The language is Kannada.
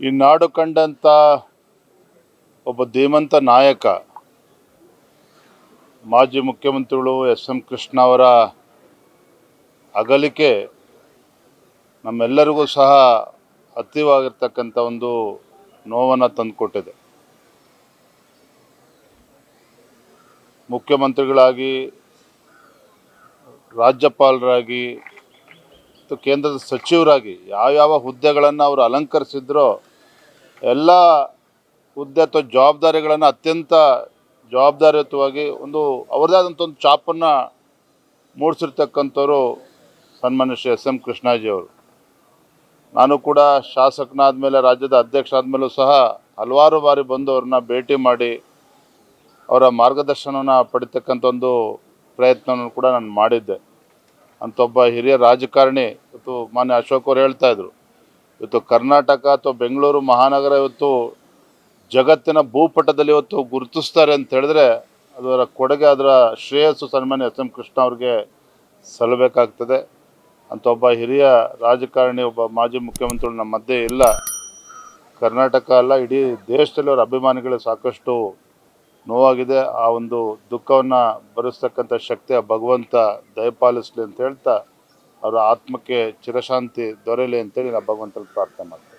ಈ ನಾಡು ಕಂಡಂಥ ಒಬ್ಬ ಧೀಮಂತ ನಾಯಕ, ಮಾಜಿ ಮುಖ್ಯಮಂತ್ರಿಗಳು ಎಸ್ ಎಂ ಕೃಷ್ಣ ಅವರ ಅಗಲಿಕೆ ನಮ್ಮೆಲ್ಲರಿಗೂ ಸಹ ಅತೀವಾಗಿರ್ತಕ್ಕಂಥ ಒಂದು ನೋವನ್ನು ತಂದುಕೊಟ್ಟಿದೆ. ಮುಖ್ಯಮಂತ್ರಿಗಳಾಗಿ, ರಾಜ್ಯಪಾಲರಾಗಿ, ಮತ್ತು ಕೇಂದ್ರದ ಸಚಿವರಾಗಿ ಯಾವ್ಯಾವ ಹುದ್ದೆಗಳನ್ನು ಅವರು ಅಲಂಕರಿಸಿದ್ರೋ ಎಲ್ಲ ಹುದ್ದೆ ಅಥವಾ ಜವಾಬ್ದಾರಿಗಳನ್ನು ಅತ್ಯಂತ ಜವಾಬ್ದಾರಿಯುತವಾಗಿ ಒಂದು ಅವರದೇ ಆದಂಥ ಒಂದು ಚಾಪನ್ನು ಮೂಡಿಸಿರ್ತಕ್ಕಂಥವ್ರು ಸನ್ಮಾನ್ಯ ಶ್ರೀ ಎಸ್ ಎಂ ಕೃಷ್ಣಾಜಿ ಅವರು. ನಾನು ಕೂಡ ಶಾಸಕನಾದ ಮೇಲೆ ರಾಜ್ಯದ ಅಧ್ಯಕ್ಷ ಆದಮೇಲೂ ಸಹ ಹಲವಾರು ಬಾರಿ ಬಂದು ಅವ್ರನ್ನ ಭೇಟಿ ಮಾಡಿ ಅವರ ಮಾರ್ಗದರ್ಶನವನ್ನು ಪಡಿತಕ್ಕಂಥ ಒಂದು ಪ್ರಯತ್ನವನ್ನು ಕೂಡ ನಾನು ಮಾಡಿದ್ದೆ. ಒಬ್ಬ ಹಿರಿಯ ರಾಜಕಾರಣಿ ಇವತ್ತು ಮಾನ್ಯ ಅಶೋಕ್ ಅವರು ಹೇಳ್ತಾ ಇದ್ರು ಇವತ್ತು ಕರ್ನಾಟಕ ಅಥವಾ ಬೆಂಗಳೂರು ಮಹಾನಗರ ಇವತ್ತು ಜಗತ್ತಿನ ಭೂಪಟದಲ್ಲಿ ಇವತ್ತು ಗುರುತಿಸ್ತಾರೆ ಅಂತ ಹೇಳಿದ್ರೆ ಅದರ ಕೊಡುಗೆ, ಅದರ ಶ್ರೇಯಸ್ಸು ಸನ್ಮಾನ್ಯ ಎಸ್ ಎಂ ಕೃಷ್ಣ ಅವ್ರಿಗೆ ಸಲ್ಲಬೇಕಾಗ್ತದೆ. ಅಂತ ಒಬ್ಬ ಹಿರಿಯ ರಾಜಕಾರಣಿ, ಒಬ್ಬ ಮಾಜಿ ಮುಖ್ಯಮಂತ್ರಿಗಳು ನಮ್ಮ ಮಧ್ಯೆ ಇಲ್ಲ. ಕರ್ನಾಟಕ ಅಲ್ಲ, ಇಡೀ ದೇಶದಲ್ಲಿ ಅವರ ಅಭಿಮಾನಿಗಳು ಸಾಕಷ್ಟು ನೋವಾಗಿದೆ. ಆ ಒಂದು ದುಃಖವನ್ನು ಭರಿಸ್ತಕ್ಕಂಥ ಶಕ್ತಿ ಆ ಭಗವಂತ ದಯಪಾಲಿಸಲಿ ಅಂತ ಹೇಳ್ತಾ ಅವರ ಆತ್ಮಕ್ಕೆ ಚಿರಶಾಂತಿ ದೊರೆಯಲಿ ಅಂತೇಳಿ ನಾನು ಭಗವಂತನ ಪ್ರಾರ್ಥನೆ ಮಾಡ್ತೇನೆ.